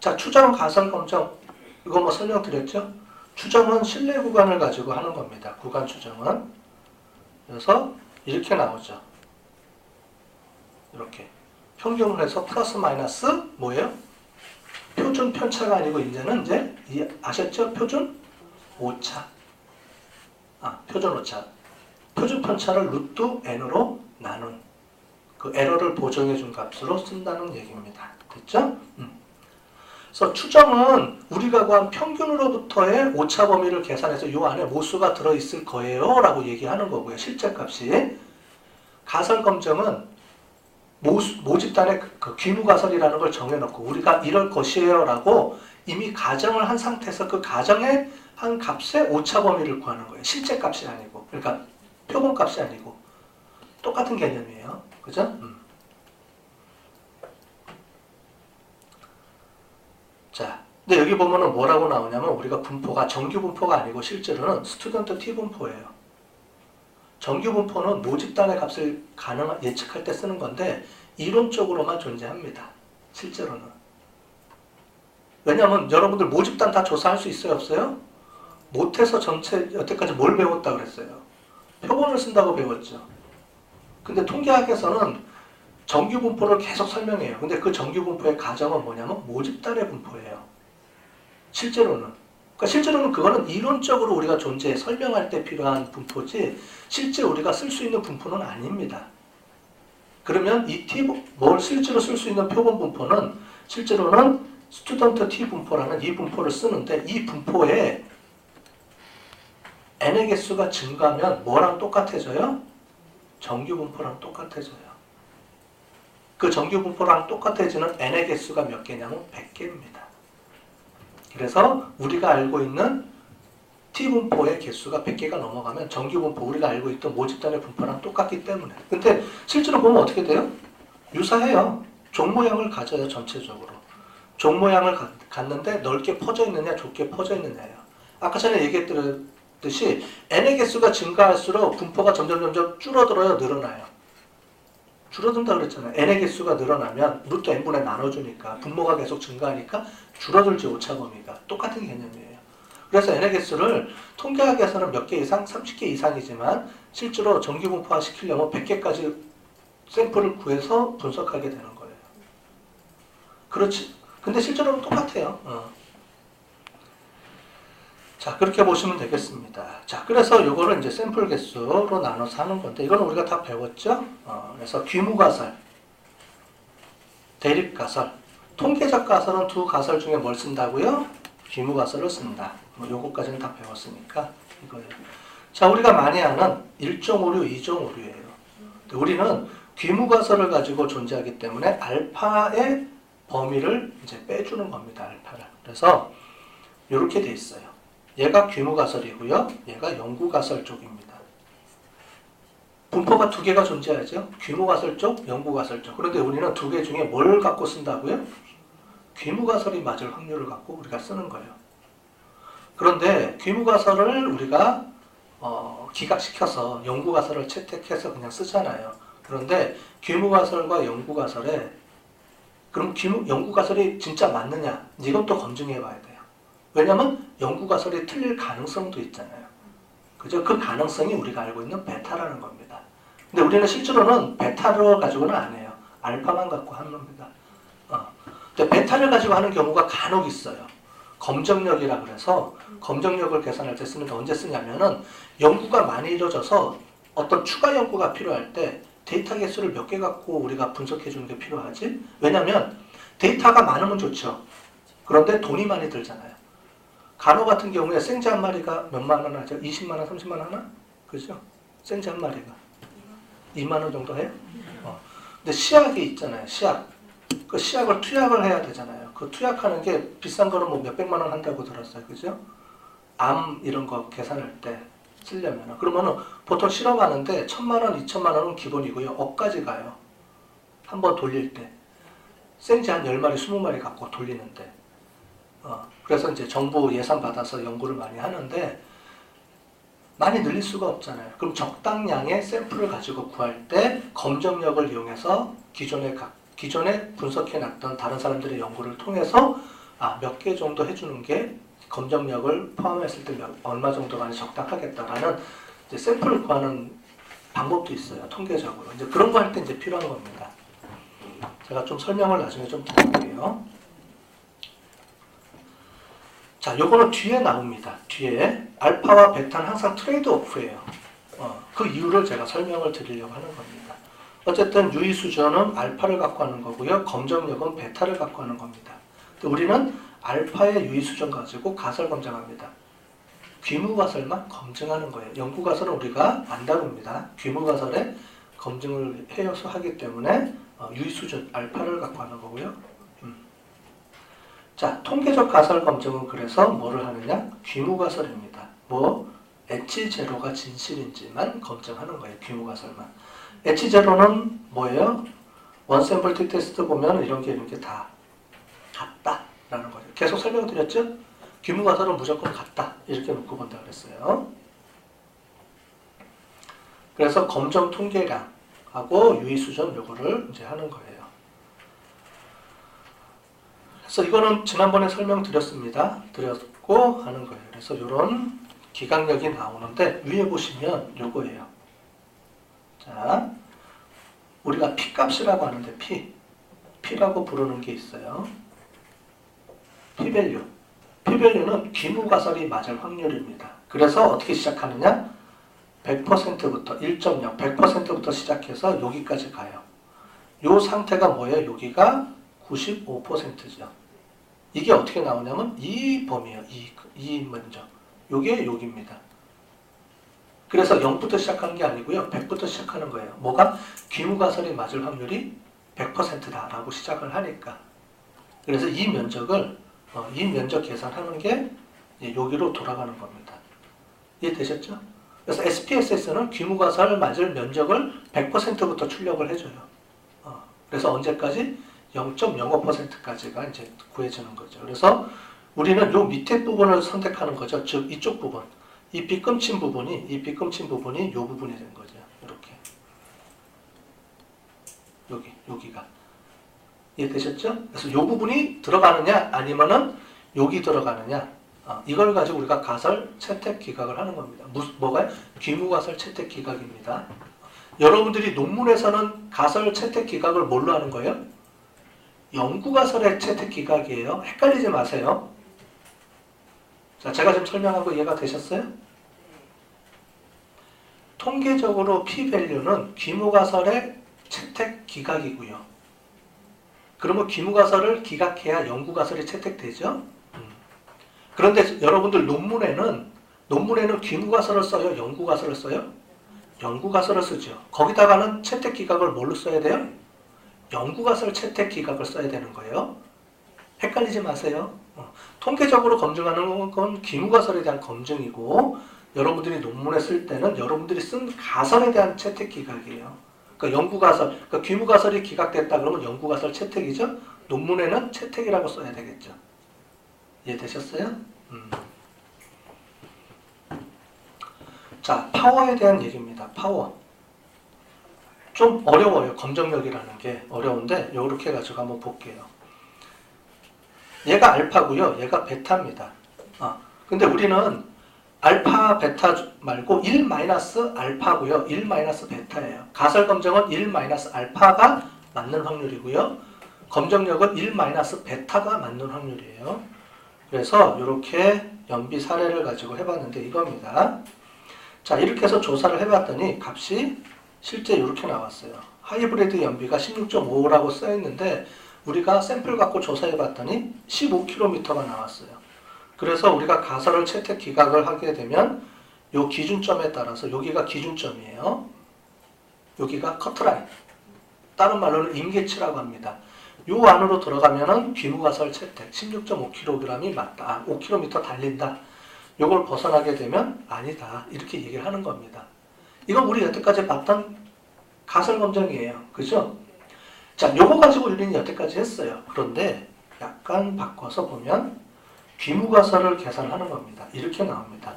자, 추정, 가설, 검정. 이거 뭐 설명드렸죠? 추정은 실내 구간을 가지고 하는 겁니다. 구간 추정은. 그래서 이렇게 나오죠. 이렇게. 평균을 해서 플러스 마이너스 뭐예요? 표준 편차가 아니고 이제는 이제 이- 아셨죠? 표준 오차. 아, 표준 오차. 표준 편차를 루트 n으로 나눈 그 에러를 보정해 준 값으로 쓴다는 얘기입니다. 됐죠? 음. 그래서 추정은 우리가 구한 평균으로부터의 오차 범위를 계산해서 이 안에 모수가 들어 있을 거예요 라고 얘기하는 거고요. 실제 값이. 가설 검정은 모수, 모집단의 그, 그 귀무 가설이라는 걸 정해놓고 우리가 이럴 것이에요 라고 이미 가정을 한 상태에서 그 가정의 한 값의 오차 범위를 구하는 거예요. 실제 값이 아니고, 그러니까 표본 값이 아니고 똑같은 개념이에요. 그죠? 음. 자, 근데 여기 보면은 뭐라고 나오냐면 우리가 분포가 정규 분포가 아니고 실제로는 스튜던트 T 분포예요. 정규 분포는 모집단의 값을 가능 예측할 때 쓰는 건데 이론적으로만 존재합니다. 실제로는. 왜냐하면 여러분들 모집단 다 조사할 수 있어요, 없어요? 못해서 전체 여태까지 뭘 배웠다 그랬어요? 표본을 쓴다고 배웠죠. 근데 통계학에서는 정규 분포를 계속 설명해요. 근데 그 정규 분포의 가정은 뭐냐면 모집단의 분포예요. 실제로는. 그러니까 실제로는 그거는 이론적으로 우리가 존재 설명할 때 필요한 분포지 실제 우리가 쓸 수 있는 분포는 아닙니다. 그러면 이 T, 뭘 실제로 쓸 수 있는 표본 분포는 실제로는 스튜던트 T 분포라는 이 분포를 쓰는데 이 분포에 n의 개수가 증가하면 뭐랑 똑같아져요? 정규 분포랑 똑같아져요. 그 정규 분포랑 똑같아지는 n의 개수가 몇 개냐면 100개입니다. 그래서 우리가 알고 있는 t 분포의 개수가 100개가 넘어가면 정규 분포 우리가 알고 있던 모집단의 분포랑 똑같기 때문에. 근데 실제로 보면 어떻게 돼요? 유사해요. 종 모양을 가져요 전체적으로. 종 모양을 가- 갖는데 넓게 퍼져 있느냐 좁게 퍼져 있느냐예요. 아까 전에 얘기했듯이 n의 개수가 증가할수록 분포가 점점 점점 줄어들어요 늘어나요. 줄어든다 그랬잖아요. n의 개수가 늘어나면 루트 n분에 나눠주니까 분모가 계속 증가하니까 줄어들지 오차 범위가 똑같은 개념이에요. 그래서 n의 개수를 통계학에 서는 몇 개 이상, 30개 이상이지만 실제로 정규 분포화 시키려면 100개까지 샘플을 구해서 분석하게 되는 거예요. 그렇지. 근데 실제로는 똑같아요. 어. 자, 그렇게 보시면 되겠습니다. 자, 그래서 요거를 이제 샘플 개수로 나눠서 하는 건데, 이거는 우리가 다 배웠죠? 어, 그래서 귀무가설, 대립가설, 통계적 가설은 두 가설 중에 뭘 쓴다고요? 귀무가설을 쓴다. 뭐 요거까지는 다 배웠으니까 이거예요. 자, 우리가 많이 아는 1종 오류, 2종 오류예요. 우리는 귀무가설을 가지고 존재하기 때문에 알파의 범위를 이제 빼주는 겁니다. 알파를. 그래서 이렇게 돼 있어요. 얘가 귀무가설이고요. 얘가 영구가설 쪽입니다. 분포가 두 개가 존재하죠. 귀무가설 쪽, 영구가설 쪽. 그런데 우리는 두 개 중에 뭘 갖고 쓴다고요? 귀무가설이 맞을 확률을 갖고 우리가 쓰는 거예요. 그런데 귀무가설을 우리가 어, 기각시켜서 영구가설을 채택해서 그냥 쓰잖아요. 그런데 귀무가설과 영구가설에 그럼 귀무, 영구가설이 진짜 맞느냐? 이건 또 검증해 봐야 돼요. 왜냐면 영구가 설이 틀릴 가능성도 있잖아요. 그죠? 그 가능성이 우리가 알고 있는 베타라는 겁니다. 근데 우리는 실제로는 베타를 가지고는 안 해요. 알파만 갖고 하는 겁니다. 어. 근데 베타를 가지고 하는 경우가 간혹 있어요. 검정력이라 그래서 검정력을 계산할 때 쓰는데 언제 쓰냐면은 연구가 많이 이루어져서 어떤 추가 연구가 필요할 때 데이터 개수를 몇 개 갖고 우리가 분석해 주는 게 필요하지? 왜냐면 데이터가 많으면 좋죠. 그런데 돈이 많이 들잖아요. 간호 같은 경우에 생쥐 한 마리가 몇만 원 하죠? 20만 원, 30만 원 하나? 그죠? 생쥐 한 마리가 2만 원 정도 해요? 어. 근데 시약이 있잖아요. 시약. 그 시약을 투약을 해야 되잖아요. 그 투약하는 게 비싼 거는 뭐 몇백만 원 한다고 들었어요. 그죠? 암 이런 거 계산할 때 쓰려면 그러면은 보통 실험하는데 천만 원, 이천만 원은 기본이고요. 억까지 가요. 한번 돌릴 때. 생쥐 한 10마리, 20마리 갖고 돌리는데. 어, 그래서 이제 정부 예산 받아서 연구를 많이 하는데 많이 늘릴 수가 없잖아요. 그럼 적당량의 샘플을 가지고 구할 때 검정력을 이용해서 기존에 각 기존에 분석해 놨던 다른 사람들의 연구를 통해서 아, 몇 개 정도 해주는 게 검정력을 포함했을 때 몇- 얼마 정도가 적당하겠다라는 샘플을 구하는 방법도 있어요. 통계적으로. 이제 그런 거 할 때 이제 필요한 겁니다. 제가 좀 설명을 나중에 좀 드릴게요. 자, 요거는 뒤에 나옵니다. 뒤에 알파와 베타는 항상 트레이드 오프예요. 어, 그 이유를 제가 설명을 드리려고 하는 겁니다. 어쨌든 유의 수저는 알파를 갖고 하는 거고요. 검정력은 베타를 갖고 하는 겁니다. 우리는 알파의 유의 수전 가지고 가설 검증합니다. 귀무 가설만 검증하는 거예요. 연구 가설은 우리가 안 다룹니다. 귀무 가설에 검증을 해서 하기 때문에 어, 유의 수준 알파를 갖고 하는 거고요. 음. 자, 통계적 가설 검증은 그래서 뭐를 하느냐? 귀무 가설입니다. 뭐 H 제로가 진실인지만 검증하는 거예요. 귀무 가설만. H 제로는 뭐예요? 원 샘플 티 테스트 보면 이런 게 이렇게 다 같다라는 거죠. 계속 설명드렸죠? 귀무 가설은 무조건 같다 이렇게 놓고 본다 그랬어요. 그래서 검정 통계량하고 유의 수준 요거를 이제 하는 거예요. 그래서 이거는 지난번에 설명드렸습니다. 드렸고 하는 거예요. 그래서 이런 기강력이 나오는데 위에 보시면 요거예요. 자, 우리가 P 값이라고 하는데 P, P라고 부르는 게 있어요. P 밸류. P 밸류는 기무가설이 맞을 확률입니다. 그래서 어떻게 시작하느냐? 100%부터 1.0, 100%부터 시작해서 여기까지 가요. 요 상태가 뭐예요? 여기가 95%죠. 이게 어떻게 나오냐면 이 범위예요. 이, 이 먼저. 요게 여기입니다. 그래서 0부터 시작하는 게 아니고요. 100부터 시작하는 거예요. 뭐가? 귀무가설이 맞을 확률이 100%다 라고 시작을 하니까. 그래서 이 면적을 어, 이 면적 계산하는 게 여기로 돌아가는 겁니다. 이해되셨죠? 그래서 SPSS는 귀무가설 맞을 면적을 100%부터 출력을 해줘요. 어, 그래서 언제까지? 0.05%까지가 이제 구해지는 거죠. 그래서 우리는 요 밑에 부분을 선택하는 거죠. 즉 이쪽 부분. 이 빗금친 부분이 이 빗금친 부분이 요 부분이 된 거죠. 이렇게. 여기 여기가 이해되셨죠? 그래서 요 부분이 들어가느냐 아니면은 여기 들어가느냐 어, 이걸 가지고 우리가 가설 채택 기각을 하는 겁니다. 무, 뭐가요? 귀무가설 채택 기각입니다. 여러분들이 논문에서는 가설 채택 기각을 뭘로 하는 거예요? 연구가설의 채택 기각이에요. 헷갈리지 마세요. 자, 제가 지금 설명하고 이해가 되셨어요? 통계적으로 p-밸류는 귀무가설의 채택 기각이고요. 그러면 귀무가설을 기각해야 연구가설이 채택되죠? 음. 그런데 여러분들 논문에는 논문에는 귀무가설을 써요? 연구가설을 써요? 연구가설을 쓰죠. 거기다가는 채택 기각을 뭘로 써야 돼요? 연구가설 채택 기각을 써야 되는 거예요. 헷갈리지 마세요. 어, 통계적으로 검증하는 건 기무가설에 대한 검증이고 여러분들이 논문에 쓸 때는 여러분들이 쓴 가설에 대한 채택 기각이에요. 그러니까 연구가설, 그러니까 귀무가설이 기각됐다 그러면 연구가설 채택이죠. 논문에는 채택이라고 써야 되겠죠. 이해되셨어요? 음. 자, 파워에 대한 얘기입니다. 파워. 좀 어려워요. 검정력이라는 게 어려운데 이렇게 해가지고 한번 볼게요. 얘가 알파고요. 얘가 베타입니다. 아, 근데 우리는 알파, 베타 말고 1 마이너스 알파고요. 1 마이너스 베타예요. 가설 검정은 1 마이너스 알파가 맞는 확률이고요. 검정력은 1 마이너스 베타가 맞는 확률이에요. 그래서 이렇게 연비 사례를 가지고 해봤는데 이겁니다. 자, 이렇게 해서 조사를 해봤더니 값이 실제 이렇게 나왔어요. 하이브리드 연비가 16.5라고 써 있는데 우리가 샘플 갖고 조사해 봤더니 15km가 나왔어요. 그래서 우리가 가설을 채택 기각을 하게 되면 요 기준점에 따라서 여기가 기준점이에요. 여기가 커트라인. 다른 말로는 임계치라고 합니다. 요 안으로 들어가면은 귀무가설 채택 16.5kg이 맞다. 아, 5km 달린다. 요걸 벗어나게 되면 아니다. 이렇게 얘기를 하는 겁니다. 이건 우리 여태까지 봤던 가설 검정이에요. 그죠? 자, 요거 가지고 우리는 여태까지 했어요. 그런데 약간 바꿔서 보면 귀무가설을 계산하는 겁니다. 이렇게 나옵니다.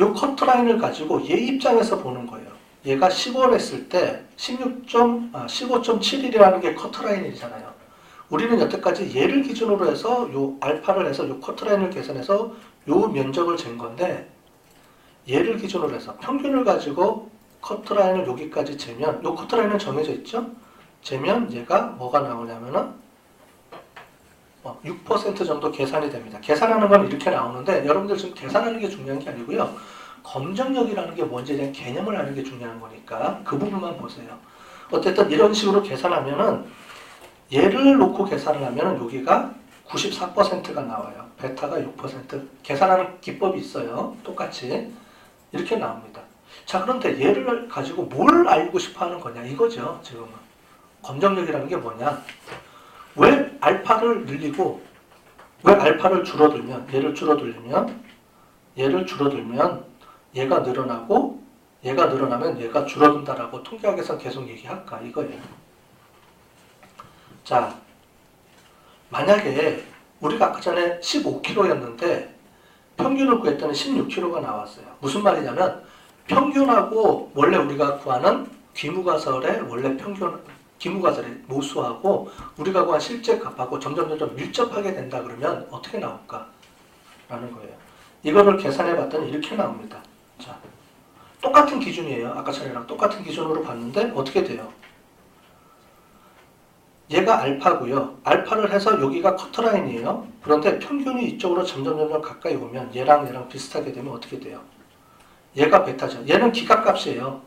요 커트라인을 가지고 얘 입장에서 보는 거예요. 얘가 10월 했을 때 16. 아, 15.71이라는 게 커트라인이잖아요. 우리는 여태까지 얘를 기준으로 해서 요 알파를 해서 요 커트라인을 계산해서 요 면적을 잰 건데 얘를 기준으로 해서 평균을 가지고 커트라인을 여기까지 재면 요 커트라인은 정해져 있죠? 재면 얘가 뭐가 나오냐면은 어, 6% 정도 계산이 됩니다. 계산하는 건 이렇게 나오는데 여러분들 지금 계산하는 게 중요한 게 아니고요. 검정력이라는 게 뭔지에 대한 개념을 아는 게 중요한 거니까 그 부분만 보세요. 어쨌든 이런 식으로 계산하면은 얘를 놓고 계산을 하면은 여기가 94%가 나와요. 베타가 6%. 계산하는 기법이 있어요. 똑같이 이렇게 나옵니다. 자 그런데 얘를 가지고 뭘 알고 싶어 하는 거냐 이거죠 지금은 검정력이라는 게 뭐냐 왜 알파를 늘리고 왜 알파를 줄어들면 얘를 줄어들면 얘를 줄어들면 얘가 늘어나고 얘가 늘어나면 얘가 줄어든다라고 통계학에서 계속 얘기할까 이거예요. 자 만약에 우리가 아까 전에 15kg였는데 평균을 구했더니 16kg가 나왔어요. 무슨 말이냐면 평균하고 원래 우리가 구하는 귀무가설의 원래 평균 귀무가설의 모수하고 우리가 구한 실제 값하고 점점 점점 밀접하게 된다 그러면 어떻게 나올까? 라는 거예요. 이거를 계산해 봤더니 이렇게 나옵니다. 자, 똑같은 기준이에요. 아까 전이랑 똑같은 기준으로 봤는데 어떻게 돼요? 얘가 알파고요. 알파를 해서 여기가 커트라인이에요. 그런데 평균이 이쪽으로 점점 점점 가까이 오면 얘랑 얘랑 비슷하게 되면 어떻게 돼요? 얘가 베타죠. 얘는 기각값이에요.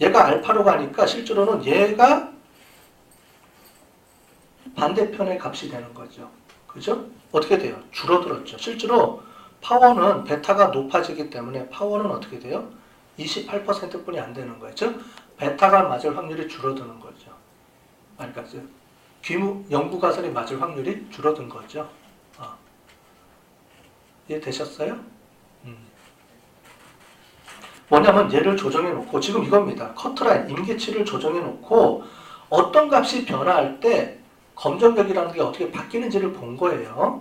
얘가 알파로 가니까 실제로는 얘가 반대편의 값이 되는 거죠. 그죠? 어떻게 돼요? 줄어들었죠. 실제로 파워는 베타가 높아지기 때문에 파워는 어떻게 돼요? 28%뿐이 안 되는 거예요. 즉 베타가 맞을 확률이 줄어드는 거죠. 즉 귀무 영구 가설이 맞을 확률이 줄어든 거죠. 어. 이해 되셨어요? 음. 뭐냐면 얘를 조정해 놓고 지금 이겁니다. 커트라인 임계치를 조정해 놓고 어떤 값이 변화할 때 검정력이라는 게 어떻게 바뀌는지를 본 거예요.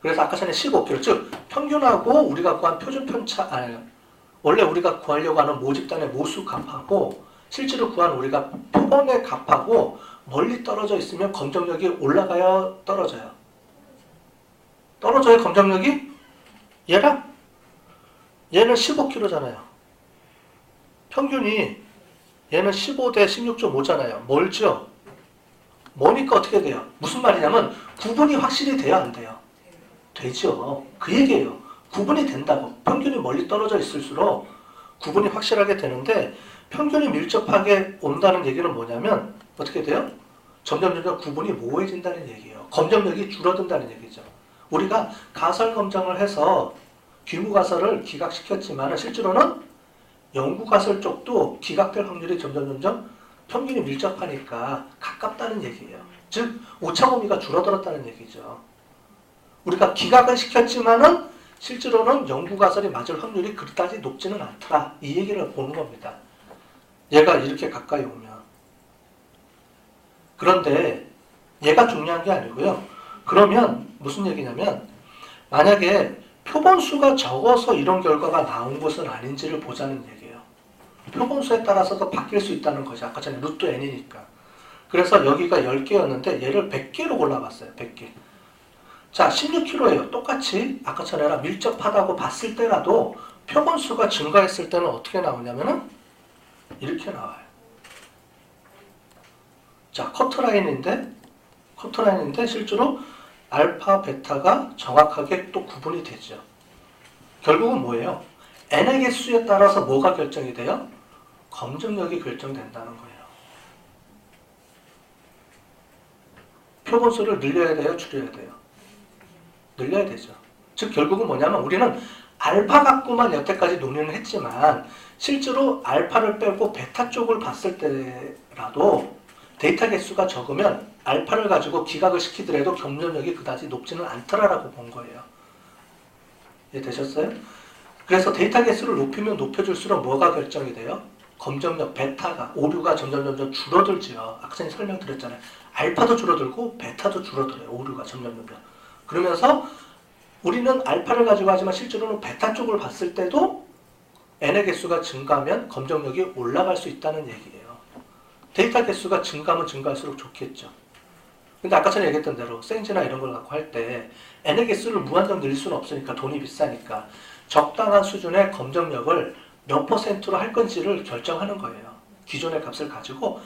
그래서 아까 전에 15kg 즉 평균하고 우리가 구한 표준 편차 아니 원래 우리가 구하려고 하는 모집단의 모수 값하고 실제로 구한 우리가 표본의 값하고 멀리 떨어져 있으면 검정력이 올라가요 떨어져요. 떨어져요 검정력이? 얘랑 얘는 15kg잖아요. 평균이 얘는 15대 16.5잖아요. 멀죠? 뭐니까 어떻게 돼요? 무슨 말이냐면 구분이 확실히 돼야 안 돼요. 되죠. 그 얘기예요. 구분이 된다고. 평균이 멀리 떨어져 있을수록 구분이 확실하게 되는데 평균이 밀접하게 온다는 얘기는 뭐냐면 어떻게 돼요? 점점 점점 구분이 모호해진다는 얘기예요. 검정력이 줄어든다는 얘기죠. 우리가 가설 검정을 해서 귀무 가설을 기각시켰지만 실제로는 영구 가설 쪽도 기각될 확률이 점점 점점 평균이 밀접하니까 가깝다는 얘기예요. 즉 오차 범위가 줄어들었다는 얘기죠. 우리가 기각을 시켰지만은 실제로는 영구 가설이 맞을 확률이 그다지 높지는 않더라. 이 얘기를 보는 겁니다. 얘가 이렇게 가까이 오면. 그런데 얘가 중요한 게 아니고요. 그러면 무슨 얘기냐면 만약에 표본수가 적어서 이런 결과가 나온 것은 아닌지를 보자는 얘기예요. 표본수에 따라서도 바뀔 수 있다는 거죠. 아까 전에 루트 n이니까. 그래서 여기가 10개였는데 얘를 100개로 골라봤어요. 100개. 자, 16kg예요. 똑같이 아까처럼 밀접하다고 봤을 때라도 표본수가 증가했을 때는 어떻게 나오냐면은 이렇게 나와요. 자, 커트라인인데 커트라인인데 실제로 알파, 베타가 정확하게 또 구분이 되죠. 결국은 뭐예요? n의 개수에 따라서 뭐가 결정이 돼요? 검정력이 결정된다는 거예요. 표본수를 늘려야 돼요? 줄여야 돼요? 늘려야 되죠. 즉 결국은 뭐냐면 우리는 알파 갖고만 여태까지 논의는 했지만 실제로 알파를 빼고 베타 쪽을 봤을 때라도 데이터 개수가 적으면 알파를 가지고 기각을 시키더라도 경련력이 그다지 높지는 않더라라고 본 거예요. 되셨어요? 그래서 데이터 개수를 높이면 높여줄수록 뭐가 결정이 돼요? 검정력 베타가 오류가 점점 점점 줄어들지요. 아까 설명드렸잖아요. 알파도 줄어들고 베타도 줄어들어요. 오류가 점점 점점. 그러면서 우리는 알파를 가지고 하지만 실제로는 베타 쪽을 봤을 때도 n의 개수가 증가하면 검정력이 올라갈 수 있다는 얘기예요. 데이터 개수가 증가하면 증가할수록 좋겠죠. 근데 아까 전에 얘기했던 대로 생지나 이런 걸 갖고 할 때 n의 개수를 무한정 늘릴 수는 없으니까 돈이 비싸니까 적당한 수준의 검정력을 몇 퍼센트로 할 건지를 결정하는 거예요. 기존의 값을 가지고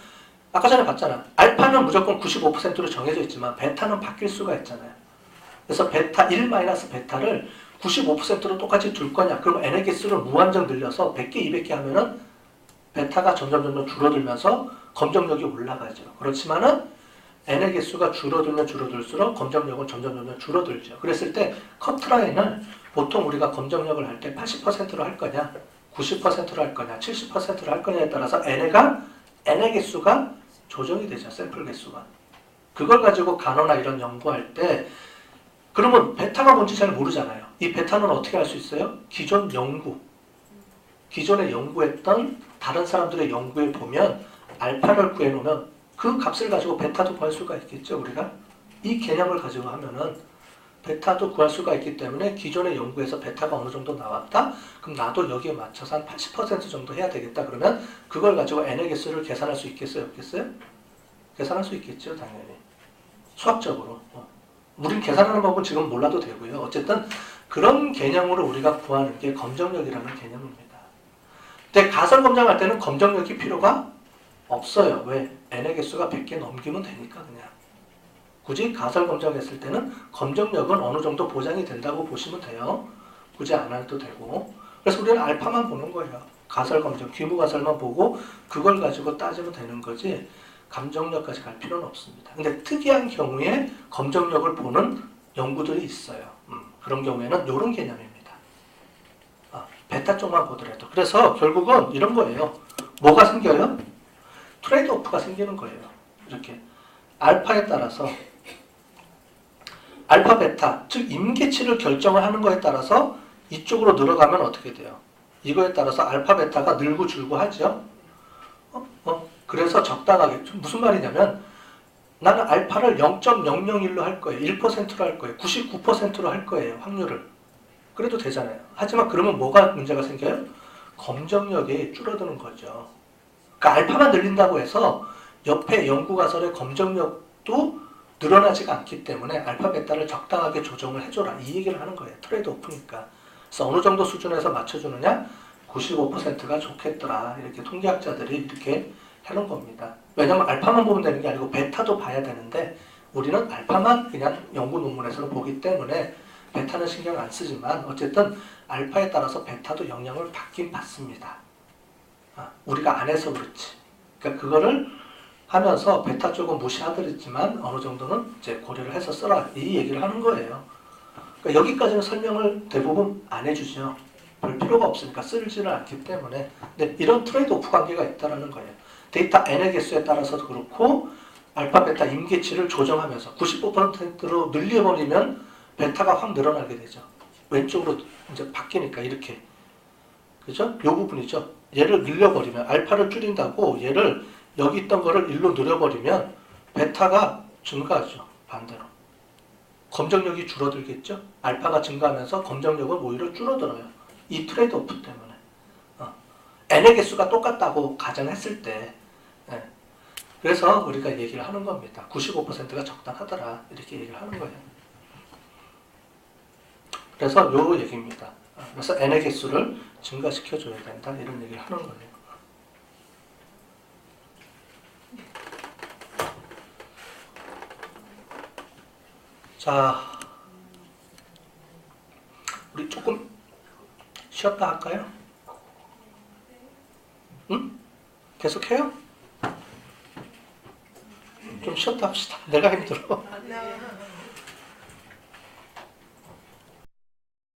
아까 전에 봤잖아. 알파는 무조건 95%로 정해져 있지만 베타는 바뀔 수가 있잖아요. 그래서 베타 1 마이너스 베타를 95%로 똑같이 둘 거냐? 그럼 n의 개수를 무한정 늘려서 100개, 200개 하면은 베타가 점점 점점 줄어들면서 검정력이 올라가죠. 그렇지만은 n의 개수가 줄어들면 줄어들수록 검정력은 점점 점점 줄어들죠. 그랬을 때 커트라인을 보통 우리가 검정력을 할 때 80%로 할 거냐, 90%로 할 거냐, 70%로 할 거냐에 따라서 n가 n의 개수가 조정이 되죠. 샘플 개수가. 그걸 가지고 간호나 이런 연구할 때 그러면 베타가 뭔지 잘 모르잖아요. 이 베타는 어떻게 할수 있어요? 기존 연구, 기존에 연구했던 다른 사람들의 연구에 보면 알파를 구해놓으면 그 값을 가지고 베타도 구할 수가 있겠죠. 우리가 이 개념을 가지고 하면은 베타도 구할 수가 있기 때문에 기존의 연구에서 베타가 어느 정도 나왔다. 그럼 나도 여기에 맞춰서 한 80% 정도 해야 되겠다. 그러면 그걸 가지고 n의 개수를 계산할 수 있겠어요? 없겠어요? 계산할 수 있겠죠. 당연히 수학적으로. 어. 우린 계산하는 법은 지금 몰라도 되고요. 어쨌든 그런 개념으로 우리가 구하는 게 검정력이라는 개념입니다. 근데 가설 검정할 때는 검정력이 필요가 없어요. 왜? n의 개수가 100개 넘기면 되니까 그냥. 굳이 가설 검정했을 때는 검정력은 어느 정도 보장이 된다고 보시면 돼요. 굳이 안 해도 되고. 그래서 우리는 알파만 보는 거예요. 가설 검정, 규모 가설만 보고 그걸 가지고 따지면 되는 거지 감정력까지 갈 필요는 없습니다. 근데 특이한 경우에 검정력을 보는 연구들이 있어요. 음, 그런 경우에는 이런 개념입니다. 아, 베타 쪽만 보더라도. 그래서 결국은 이런 거예요. 뭐가 생겨요? 트레이드 오프가 생기는 거예요. 이렇게. 알파에 따라서 알파 베타, 즉 임계치를 결정을 하는 거에 따라서 이쪽으로 늘어가면 어떻게 돼요? 이거에 따라서 알파 베타가 늘고 줄고 하죠. 어? 어? 그래서 적당하게 무슨 말이냐면 나는 알파를 0.001로 할 거예요. 1%로 할 거예요. 99%로 할 거예요. 확률을. 그래도 되잖아요. 하지만 그러면 뭐가 문제가 생겨요? 검정력이 줄어드는 거죠. 그러니까 알파만 늘린다고 해서 옆에 연구 가설의 검정력도 늘어나지가 않기 때문에 알파 베타를 적당하게 조정을 해줘라 이 얘기를 하는 거예요. 트레이드 오프니까. 그래서 어느 정도 수준에서 맞춰주느냐? 95%가 좋겠더라. 이렇게 통계학자들이 이렇게 해놓은 겁니다. 왜냐하면 알파만 보면 되는 게 아니고 베타도 봐야 되는데 우리는 알파만 그냥 연구 논문에서 보기 때문에 베타는 신경 안 쓰지만 어쨌든 알파에 따라서 베타도 영향을 받긴 받습니다. 아, 우리가 안 해서 그렇지. 그러니까 그거를 하면서 베타 쪽은 무시하더랬지만 어느 정도는 이제 고려를 해서 써라 이 얘기를 하는 거예요. 그러니까 여기까지는 설명을 대부분 안 해주죠. 별 필요가 없으니까 쓰지는 않기 때문에 근데 이런 트레이드 오프 관계가 있다라는 거예요. 데이터 n의 개수에 따라서도 그렇고 알파 베타 임계치를 조정하면서 95%로 늘려버리면 베타가 확 늘어나게 되죠. 왼쪽으로 이제 바뀌니까 이렇게 그죠? 요 부분이죠. 얘를 늘려버리면 알파를 줄인다고 얘를 여기 있던 거를 일로 늘려버리면 베타가 증가하죠. 반대로. 검정력이 줄어들겠죠? 알파가 증가하면서 검정력은 오히려 줄어들어요. 이 트레이드 오프 때문에. 어. n의 개수가 똑같다고 가정했을 때 예. 그래서 우리가 얘기를 하는 겁니다. 95%가 적당하더라. 이렇게 얘기를 하는 거예요. 그래서 요 얘기입니다. 어, 그래서 n의 개수를 증가시켜줘야 된다. 이런 얘기를 하는 거예요. 자, 우리 조금 쉬었다 할까요? 응? 계속해요? 좀 쉬었다 합시다. 내가 힘들어. 네.